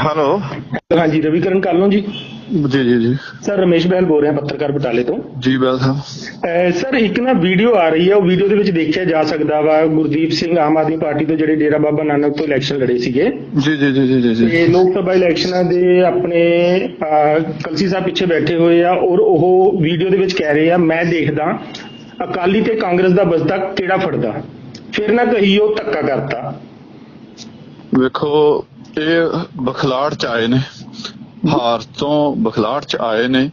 Hello ਹਾਂਜੀ ਰਵੀਕਰਨ ਕਾਲੋਂ ਜੀ। ਜੀ ਜੀ ਜੀ। ਸਰ ਰਮੇਸ਼ ਬਹਿਲ ਬੋਲ ਰਿਹਾ ਪੱਤਰਕਾਰ ਬਟਾਲੇ ਤੋਂ। ਜੀ ਬੈਲ ਸਾਹਿਬ। ਸਰ ਇੱਕ ਨਾ ਵੀਡੀਓ ਆ ਰਹੀ ਹੈ। ਉਹ ਵੀਡੀਓ ਦੇ ਵਿੱਚ ਦੇਖਿਆ ਜਾ ਸਕਦਾ ਵਾ ਗੁਰਦੀਪ ਸਿੰਘ ਆਮ ਆਦਮੀ ਪਾਰਟੀ ਤੋਂ ਜਿਹੜੇ ਡੇਰਾ ਬਾਬਾ ਨਾਨਕ ਤੋਂ ਇਲੈਕਸ਼ਨ ਲੜੇ ਸੀਗੇ। ਜੀ ਜੀ ਜੀ ਜੀ ਜੀ ਜੀ। ਤੇ ਲੋਕ ਸਭਾ ਇਲੈਕਸ਼ਨਾਂ ਦੇ ਆਪਣੇ ਕਲਸੀ ਸਾਹਿਬ ਪਿੱਛੇ ਬੈਠੇ ਹੋਏ ਆ ਔਰ ਉਹ ਵੀਡੀਓ ਦੇ ਵਿੱਚ ਕਹਿ ਰਹੇ ਆ ਮੈਂ ਦੇਖਦਾ ਅਕਾਲੀ ਤੇ ਕਾਂਗਰਸ ਦਾ ਬਸਦਾ ਕਿਹੜਾ ਫੜਦਾ? ਫਿਰ ਨਾ ਕਹੀਓ ਧੱਕਾ ਕਰਤਾ। ਵੇਖੋ ਇਹ ਬਖਲਾੜ ਚ ਆਏ ਨੇ ਹਾਰ ਤੋਂ ਬਖਲਾੜ ਚ ਆਏ ਨੇ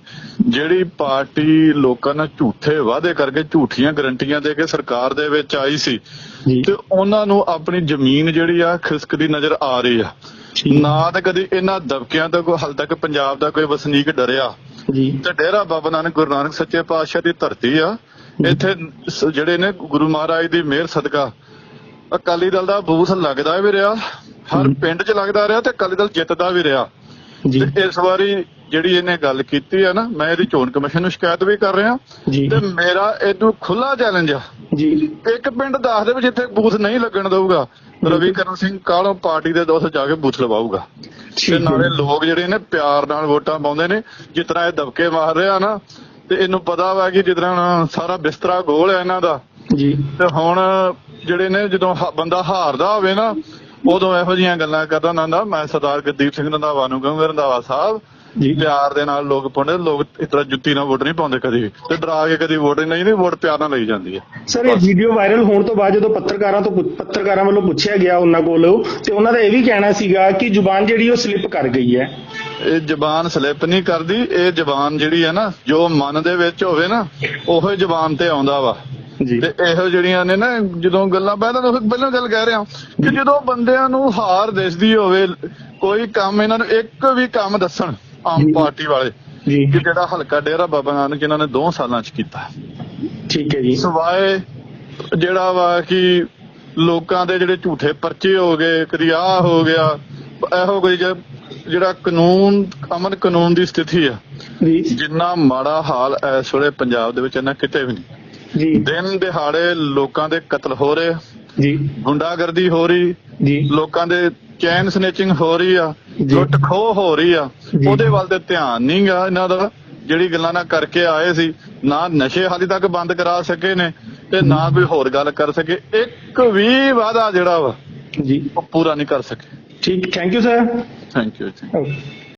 ਜਿਹੜੀ ਪਾਰਟੀ ਲੋਕਾਂ ਨਾਲ ਝੂਠੇ ਵਾਅਦੇ ਕਰਕੇ ਝੂਠੀਆਂ ਗਰੰਟੀਆਂ ਦੇ ਕੇ ਸਰਕਾਰ ਦੇ ਵਿੱਚ ਆਈ ਸੀ ਤੇ ਉਹਨਾਂ ਨੂੰ ਆਪਣੀ ਜ਼ਮੀਨ ਜਿਹੜੀ ਆ ਖਿਸਕਦੀ ਨਜ਼ਰ ਆ ਰਹੀ ਆ। ਨਾ ਤਾਂ ਕਦੀ ਇਹਨਾਂ ਦਬਕਿਆਂ ਤੋਂ ਕੋਈ ਹਾਲ ਤੱਕ ਪੰਜਾਬ ਦਾ ਕੋਈ ਵਸਨੀਕ ਡਰਿਆ। ਜੀ। ਤੇ ਡੇਰਾ ਬਾਬਾ ਨਾਨਕ ਗੁਰੂ ਨਾਨਕ ਸੱਚੇ ਪਾਤਸ਼ਾਹ ਦੀ ਧਰਤੀ ਆ। ਇੱਥੇ ਜਿਹੜੇ ਨੇ ਗੁਰੂ ਮਹਾਰਾਜ ਦੀ ਮਿਹਰ ਸਦਕਾ ਅਕਾਲੀ ਦਲ ਦਾ ਬੂਥ ਲੱਗਦਾ ਵੀ ਰਿਹਾ। ਹਰ। ਪਿੰਡ 'ਚ ਲੱਗਦਾ ਰਿਹਾ ਤੇ ਅਕਾਲੀ ਦਲ ਜਿੱਤਦਾ ਵੀ ਰਿਹਾ। ਜੀ। ਇਸ ਵਾਰੀ ਜਿਹੜੀ ਇਹਨੇ ਗੱਲ ਕੀਤੀ ਆ ਨਾ ਮੈਂ ਇਹਦੀ ਚੋਣ ਕਮਿਸ਼ਨ ਨੂੰ ਸ਼ਿਕਾਇਤ ਵੀ ਕਰ ਰਿਹਾ। ਤੇ ਮੇਰਾ ਇਹਨੂੰ ਖੁੱਲਾ ਚੈਲੰਜ ਆ। ਜੀ। ਇੱਕ ਪਿੰਡ ਦੱਸ ਦੇ ਵੀ ਜਿੱਥੇ ਬੂਥ ਨਹੀਂ ਲੱਗਣ ਦਊਗਾ ਰਵੀ ਕਰਨ ਸਿੰਘ ਕਾਲੋਂ ਪਾਰਟੀ ਦੇ ਦੋਸਤ ਜਾ ਕੇ ਬੂਥ ਲਵਾਊਗਾ। ਤੇ ਹੈ। ਨਾਲੇ ਲੋਕ ਜਿਹੜੇ ਨੇ ਪਿਆਰ ਨਾਲ ਵੋਟਾਂ ਪਾਉਂਦੇ ਨੇ ਜਿਸ ਤਰ੍ਹਾਂ ਇਹ ਦਬਕੇ ਮਾਰ ਰਿਹਾ ਨਾ ਤੇ ਇਹਨੂੰ ਪਤਾ ਵਾ ਕਿ ਜਿਸ ਤਰ੍ਹਾਂ ਸਾਰਾ ਬਿਸਤਰਾ ਗੋਲ ਹੈ ਇਹਨਾਂ ਦਾ। ਜੀ। ਤੇ ਹੁਣ ਜਿਹੜੇ ਨੇ ਜਦੋਂ ਹ- ਬੰਦਾ ਹਾਰਦਾ ਹੋਵੇ ਨਾ ਉਦੋਂ ਇਹੋ ਜੀਆਂ ਗੱਲਾਂ ਕਰਦਾ ਹੁੰਦਾ ਮੈਂ ਸਰਦਾਰ ਗੁਰਦੀਪ ਸਿੰਘ ਰੰਧਾਵਾ ਨੂੰ ਕਹੂੰਗਾ ਰੰਧਾਵਾ ਸਾਹਿਬ ਪਿਆਰ ਦੇ ਨਾਲ ਲੋਕ ਪਾਉਂਦੇ ਲੋਕ ਇਸ ਤਰ੍ਹਾਂ ਜੁੱਤੀ ਨਾਲ ਵੋਟ ਨਹੀਂ ਪਾਉਂਦੇ ਕਦੀ ਵੀ। ਤੇ ਡਰਾ ਕੇ ਕਦੀ ਵੋਟ ਨਹੀਂ ਨਹੀਂ ਵੋਟ ਪਿਆਰ ਨਾਲ ਲਈ ਜਾਂਦੀ ਹੈ। ਸਰ ਇਹ ਵੀਡੀਓ ਵਾਇਰਲ ਹੋਣ ਤੋਂ ਬਾਅਦ ਜਦੋਂ ਪੱਤਰਕਾਰਾਂ ਤੋਂ ਪੱਤਰਕਾਰਾਂ ਵੱਲੋਂ ਪੁੱਛਿਆ ਗਿਆ ਉਹਨਾਂ ਕੋਲੋਂ ਤੇ ਉਹਨਾਂ ਦਾ ਇਹ ਵੀ ਕਹਿਣਾ ਸੀਗਾ ਕਿ ਜ਼ੁਬਾਨ ਜਿਹੜੀ ਉਹ ਸਲਿੱਪ ਕਰ ਗਈ ਹੈ। ਇਹ ਜ਼ਬਾਨ ਸਲਿੱਪ ਨਹੀਂ ਕਰਦੀ ਇਹ ਜ਼ਬਾਨ ਜਿਹੜੀ ਹੈ ਨਾ ਜੋ ਮਨ ਦੇ ਵਿੱਚ ਹੋਵੇ ਨਾ ਉਹੋ ਜ਼ਬਾਨ ਤੇ ਆਉਂਦਾ ਵਾ। ਤੇ ਇਹੋ ਜਿਹੜੀਆਂ ਨੇ ਨਾ ਜਦੋਂ ਗੱਲਾਂ ਪਹਿਲਾਂ ਤਾਂ ਪਹਿਲਾਂ ਗੱਲ ਕਹਿ ਰਿਹਾ ਕਿ ਜਦੋਂ ਬੰਦਿਆਂ ਨੂੰ ਹਾਰ ਦਿਸਦੀ ਹੋਵੇ ਕੋਈ ਕੰਮ ਇਹਨਾਂ ਨੂੰ ਇੱਕ ਵੀ ਕੰਮ ਦੱਸਣ ਆਮ। ਪਾਰਟੀ ਵਾਲੇ ਜੀ। ਕਿ ਜਿਹੜਾ ਹਲਕਾ ਡੇਰਾ ਬਾਬਾ ਨਾਨਕ ਇਹਨਾਂ ਨੇ 2 ਸਾਲਾਂ ਚ ਕੀਤਾ। ਠੀਕ ਹੈ ਜੀ। ਸਵਾਏ ਜਿਹੜਾ ਵਾ ਕਿ ਲੋਕਾਂ ਦੇ ਜਿਹੜੇ ਝੂਠੇ ਪਰਚੇ ਹੋ ਗਏ ਕਦੀ ਆ ਹੋ ਗਿਆ ਇਹੋ ਕੋਈ ਜਿਹਾ- ਜਿਹੜਾ ਕਾਨੂੰਨ ਅਮਨ ਕਾਨੂੰਨ ਦੀ ਸਥਿਤੀ ਆ। ਜਿੰਨਾ ਮਾੜਾ ਹਾਲ ਇਸ ਵੇਲੇ ਪੰਜਾਬ ਦੇ ਵਿੱਚ ਇਹਨਾਂ ਕਿਤੇ ਵੀ ਨਹੀਂ। ਜੀ। ਦਿਨ ਦਿਹਾੜੇ ਲੋਕਾਂ ਦੇ ਕਤਲ ਹੋ ਰਹੇ ਜੀ। ਗੁੰਡਾਗਰਦੀ ਹੋ ਰਹੀ। ਜੀ। ਲੋਕਾਂ ਦੇ ਚੈਨ ਸਨੇਚਿੰਗ ਹੋ ਰਹੀ ਆ। ਜੀ। ਲੁੱਟ ਖੋਹ ਹੋ ਰਹੀ ਆ। ਜੀ। ਉਹਦੇ ਵੱਲ ਤੇ ਧਿਆਨ ਨਹੀਂਗਾ ਇਹਨਾਂ ਦਾ। ਜਿਹੜੀ ਗੱਲਾਂ ਨਾ ਕਰਕੇ ਆਏ ਸੀ ਨਾ ਨਸ਼ੇ ਹਾਲੇ ਤੱਕ ਬੰਦ ਕਰਾ ਸਕੇ ਨੇ ਤੇ ਨਾ ਕੋਈ ਹੋਰ ਗੱਲ ਕਰ ਸਕੇ। ਇੱਕ ਵੀ ਵਾਅਦਾ ਜਿਹੜਾ ਵਾ ਜੀ। ਉਹ ਪੂਰਾ ਨਹੀਂ ਕਰ ਸਕੇ। ਠੀਕ। Thank you sir thank you okay